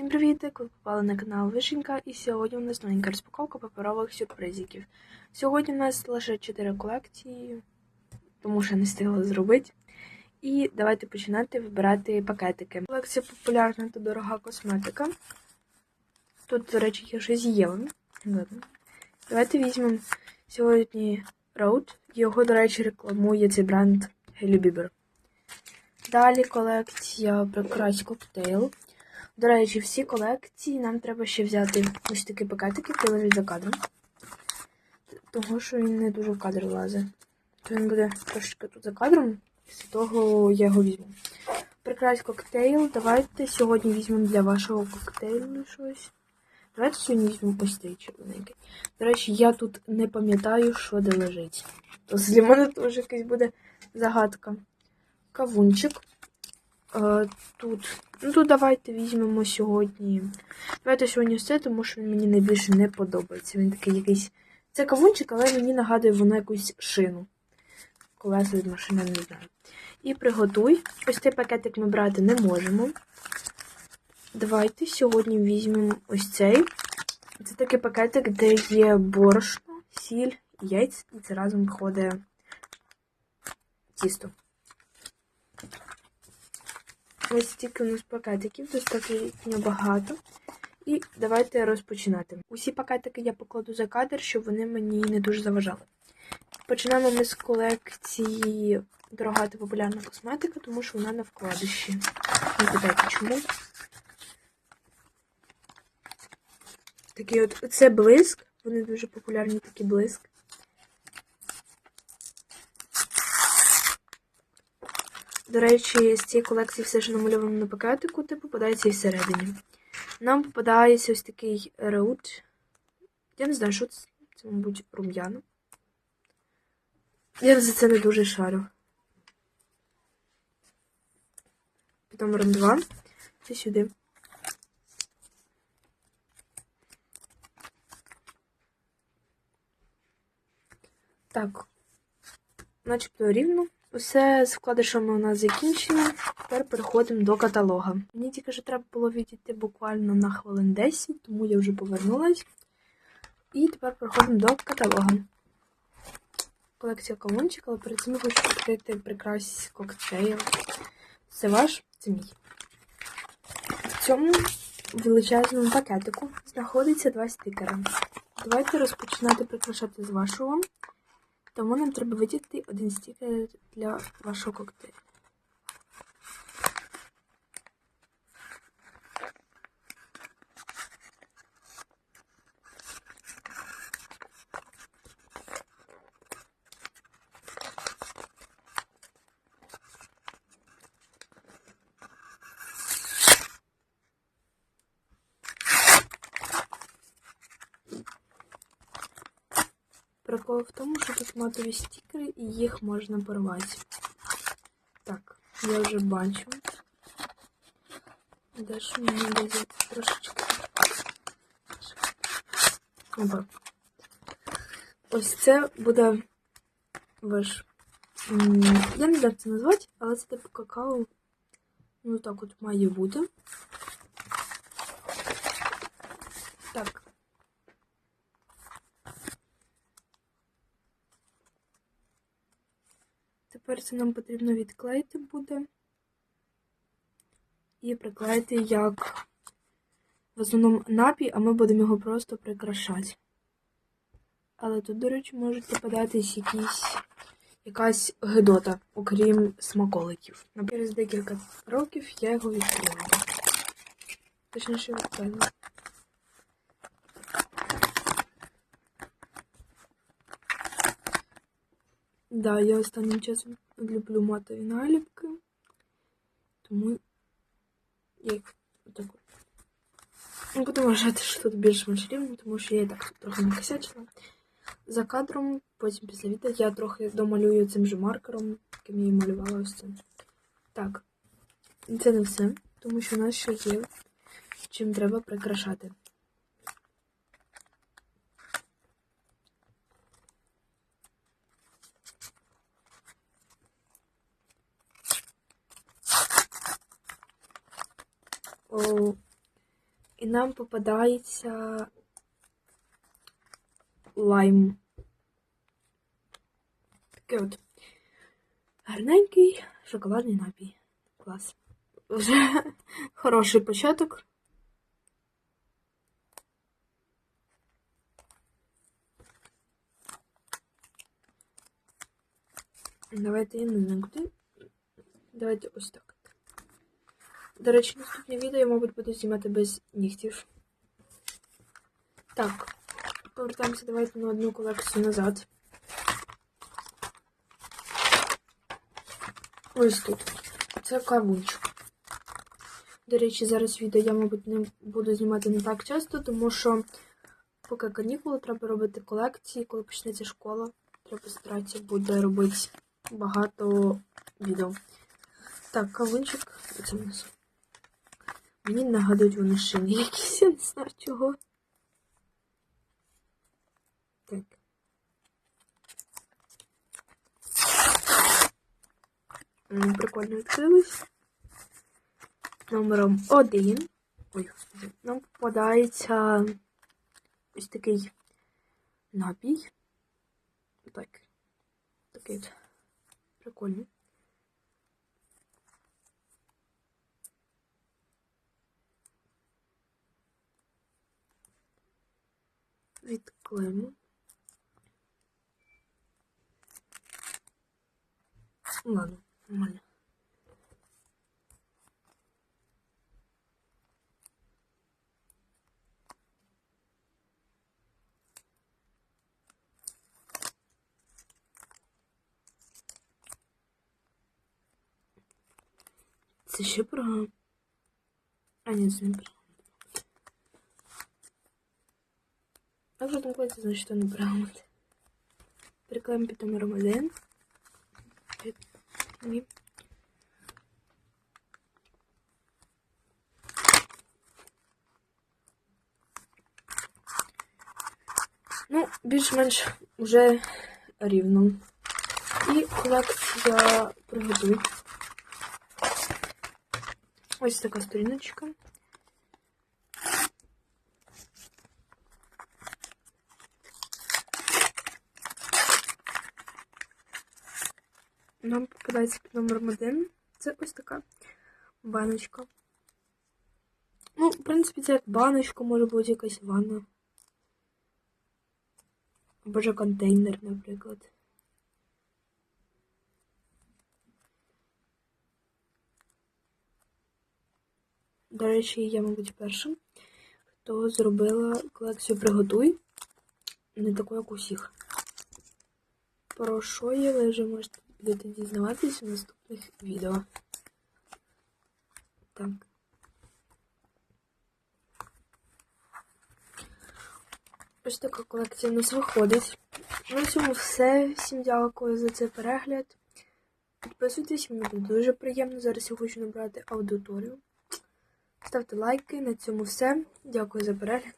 Всім привіт! Ви попали на канал Вишенька, і сьогодні у нас новенька розпаковка паперових сюрпризиків. Сьогодні у нас лише 4 колекції, тому що не встигла зробити. І давайте починати вибирати пакетики. Колекція популярна та дорога косметика. Тут, до речі, щось Євен. Ладно. Давайте візьмемо сьогодні Road. Його, до речі, рекламує цей бренд Hailey Bieber. Далі колекція прикрась коктейл. До речі, всі колекції нам треба ще взяти ось такі пакетики, які лежать за кадром. Тому що він не дуже в кадр лазить. То він буде трошечки тут за кадром, після того я його візьму. Прикрась коктейл. Давайте сьогодні візьмемо для вашого коктейлю щось. Давайте сьогодні візьмемо ось цей червоненький. До речі, я тут не пам'ятаю, що де лежить. То для мене теж якась буде загадка. Кавунчик. Е, тут. Ну, тут давайте візьмемо сьогодні. Давайте сьогодні все, тому що він мені найбільше не подобається. Він такий якийсь. Це кавунчик, але мені нагадує воно якусь шину. Колеса від машини не знаю. І приготуй. Ось цей пакетик ми брати не можемо. Давайте сьогодні візьмемо ось цей. Це такий пакетик, де є борошно, сіль, яйць, і це разом виходить тісто. Ось стільки у нас пакетиків, достатньо багато. І давайте розпочинати. Усі пакетики я покладу за кадр, щоб вони мені не дуже заважали. Починаємо ми з колекції дорога та популярна косметика, тому що вона на вкладищі. Не питайте чому. Такий от це блиск. Вони дуже популярні такі блиск. До речі, з цієї колекції все, що намальовано на пакетику, те попадається і всередині. Нам попадається ось такий реут. Я не знаю, що це. Це, мабуть, рум'яна. Я за це не дуже шарю. Під номером 2. Це сюди. Так. Начебто рівно. Усе з вкладишами у нас закінчено. Тепер переходимо до каталога. Мені тільки що треба було відійти буквально на хвилин 10, тому я вже повернулась. І тепер переходимо до каталога. Колекція кавунчик, але перед цим хочу відкрити прикрась коктейл. Це ваш, це мій. В цьому величезному пакетику знаходиться два стикери. Давайте розпочинати прикрашати з вашого. Тому нам треба виділити один стікер для вашого коктейлю. Прикол в тому, що тут матові стікери і їх можна порвати. Так, я вже бачу. Ж мені дає трошечки. Опа. Ось це буде ваш. Я не знаю, як це назвати, але це типу какао. Ну так от має бути. Так. Тепер це нам потрібно відклеїти буде. І приклеїти як в основному напій, а ми будемо його просто прикрашати. Але тут, до речі, можуть попадатись якісь, якась гидота, окрім смаколиків. Через декілька років я його відкрила. Точніше відклеїла. Да, я останнім часом люблю матові наліпки, тому я їх отак. Ну, Буду вважати, що тут більш-менш рівно, тому що я і так трохи накосячила. За кадром, потім після відео я трохи домалюю цим же маркером, яким я і малювала ось цим. Так, це не все, тому що у нас ще є чим треба прикрашати. І нам попадається лайм. Такий от гарненький шоколадний напій. Клас. Вже хороший початок. Давайте я не знаю куди. Давайте ось так. До речі, наступне відео я, мабуть, буду знімати без нігтів. Так, повертаємося давайте на одну колекцію назад. Ось тут. Це кавунчик. До речі, зараз відео я, мабуть, не буду знімати не так часто, тому що поки канікули, треба робити колекції, коли почнеться школа, треба старатися буде робити багато відео. Так, кавунчик. Оце в нас. Мені нагадують вони шини якісь, я не знаю чого. Так. Прикольно відкрились. Номером один. Ой. Нам попадається ось такий напій. Так. Такий. Прикольний. Відклеїмо. Ладно, нормально. Це ще програма. А, ні, це не програма. А коли значить, що не програма. Приклеїмо під номером 1. Ні. Ну, більш-менш вже рівно. І колекція приготуй. Ось така сторіночка. Нам попадається під номером один. Це ось така баночка. Ну, в принципі, це як баночка, може бути якась ванна. Або ж контейнер, наприклад. До речі, я, мабуть, першим, хто зробила колекцію Приготуй. Не таку, як усіх. Про що є, ви можете будете дізнаватись у наступних відео. Так. Ось така колекція у нас виходить. На цьому все. Всім дякую за цей перегляд. Підписуйтесь, мені буде дуже приємно. Зараз я хочу набрати аудиторію. Ставте лайки. На цьому все. Дякую за перегляд.